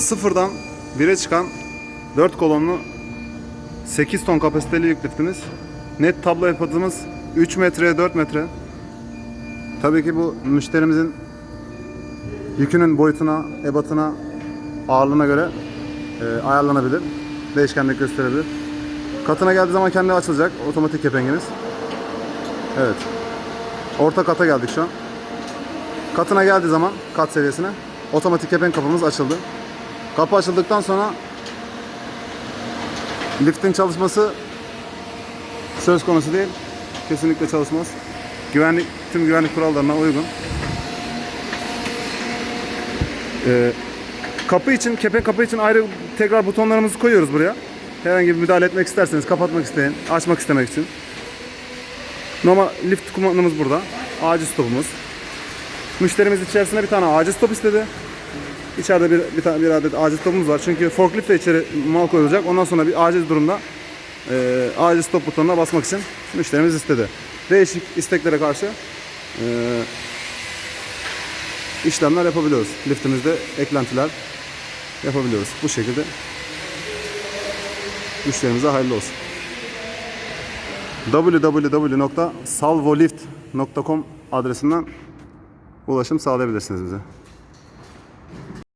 sıfırdan 1'e çıkan 4 kolonlu 8 ton kapasiteli yük liftimiz. Net tablo yapıtımız 3 metreye 4 metre. Tabii ki bu müşterimizin yükünün boyutuna, ebatına, ağırlığına göre e, ayarlanabilir. Değişkenlik gösterebilir. Katına geldiği zaman kendi açılacak otomatik kepengimiz. Evet. Orta kata geldik şu an. Katına geldiği zaman kat seviyesine otomatik kepenk kapımız açıldı. Kapı açıldıktan sonra liftin çalışması söz konusu değil. Kesinlikle çalışmaz. Güvenlik tüm güvenlik kurallarına uygun. Ee, kapı için, kepenk kapı için ayrı tekrar butonlarımızı koyuyoruz buraya. Herhangi bir müdahale etmek isterseniz, kapatmak isteyen, açmak istemek için. Normal lift kumandamız burada. Acil stopumuz. Müşterimiz içerisinde bir tane acil stop istedi. İçeride bir, bir, tane, bir adet acil stopumuz var. Çünkü forklift de içeri mal koyulacak. Ondan sonra bir acil durumda e, acil stop butonuna basmak için müşterimiz istedi. Değişik isteklere karşı e, işlemler yapabiliyoruz. Liftimizde eklentiler yapabiliyoruz. Bu şekilde müşterimize hayırlı olsun. www.salvolift.com adresinden ulaşım sağlayabilirsiniz bize.